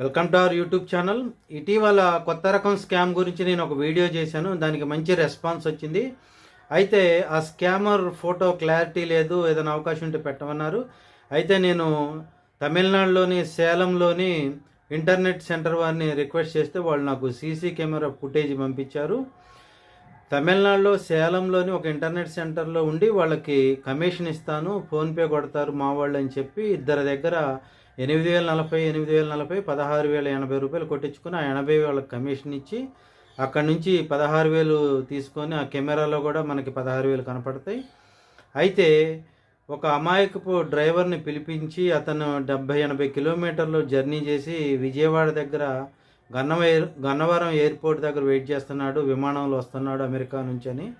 Welcome to our YouTube channel. ఇటీవల కొత్త రకం స్కామ్ గురించి నేను ఒక వీడియో చేశాను. దానికి మంచి రెస్పాన్స్ వచ్చింది. అయితే ఆ స్కామర్ ఫోటో క్లారిటీ లేదు. ఏదైనా అవకాశం ఉంటే పెట్టమన్నారు. అయితే నేను తమిళనాడులోని సేలంలోని ఇంటర్నెట్ సెంటర్ వారిని రిక్వెస్ట్ చేస్తే వాళ్ళు నాకు సీసీ కెమెరా ఫుటేజ్ పంపించారు. తమిళనాడులో సేలంలోని ఒక ఇంటర్నెట్ సెంటర్లో ఉండి వాళ్ళకి కమిషన్ ఇస్తాను ఫోన్పే కొడతారు మా వాళ్ళు అని చెప్పి ఇద్దరి దగ్గర ఎనిమిది వేల నలభై ఎనిమిది వేల నలభై పదహారు వేల ఎనభై రూపాయలు కొట్టించుకుని ఆ ఎనభై వాళ్ళకి కమిషన్ ఇచ్చి అక్కడి నుంచి పదహారు వేలు తీసుకొని ఆ కెమెరాలో కూడా మనకి పదహారు వేలు కనపడతాయి. అయితే ఒక అమాయకపు డ్రైవర్ని పిలిపించి అతను డెబ్భై ఎనభై కిలోమీటర్లు జర్నీ చేసి విజయవాడ దగ్గర గన్నవ గన్నవరం ఎయిర్పోర్ట్ దగ్గర వెయిట్ చేస్తున్నాడు విమానంలో వస్తున్నాడు అమెరికా నుంచి అని.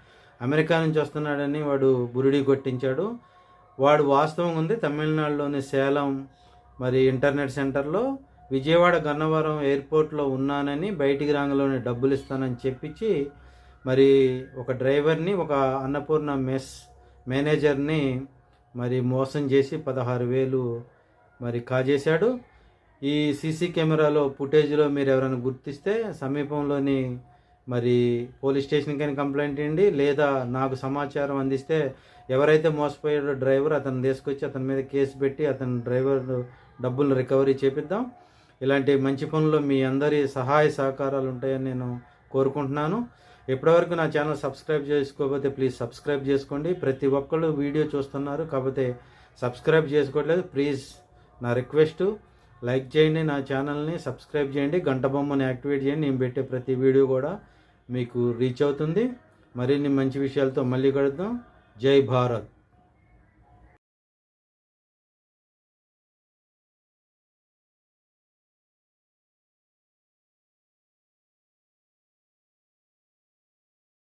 అమెరికా నుంచి వస్తున్నాడని వాడు బురిడి కొట్టించాడు. వాడు వాస్తవం ఉంది తమిళనాడులోని సేలం మరి ఇంటర్నెట్ సెంటర్లో విజయవాడ గన్నవరం ఎయిర్పోర్ట్లో ఉన్నానని బయటికి రాంగలోనే డబ్బులు ఇస్తానని చెప్పించి మరి ఒక డ్రైవర్ని ఒక అన్నపూర్ణ మెస్ మేనేజర్ని మరి మోసం చేసి పదహారు వేలు మరి కాజేశాడు. ఈ సీసీ కెమెరాలో ఫుటేజ్లో మీరు ఎవరైనా గుర్తిస్తే సమీపంలోని మరి పోలీస్ స్టేషన్కైనా కంప్లైంట్ ఇవ్వండి. లేదా నాకు సమాచారం అందిస్తే ఎవరైతే మోసపోయాడో డ్రైవర్ అతను తీసుకొచ్చి అతని మీద కేసు పెట్టి అతని డ్రైవర్ డబ్బులు రికవరీ చేపిద్దాం. ఇలాంటి మంచి పనుల్లో మీ అందరి సహాయ సహకారాలు ఉంటాయని నేను కోరుకుంటున్నాను. ఇప్పటివరకు నా ఛానల్ సబ్స్క్రైబ్ చేసుకోకపోతే ప్లీజ్ సబ్స్క్రైబ్ చేసుకోండి. ప్రతి ఒక్కళ్ళు వీడియో చూస్తున్నారు కాకపోతే సబ్స్క్రైబ్ చేసుకోవట్లేదు. ప్లీజ్ నా రిక్వెస్ట్. లైక్ చేయండి నా ఛానల్ని సబ్స్క్రైబ్ చేయండి గంట బొమ్మని యాక్టివేట్ చేయండి. నేను పెట్టే ప్రతి వీడియో కూడా మీకు రీచ్ అవుతుంది. మరిన్ని మంచి విషయాలతో మళ్ళీ కలుద్దాం. జై భారత్.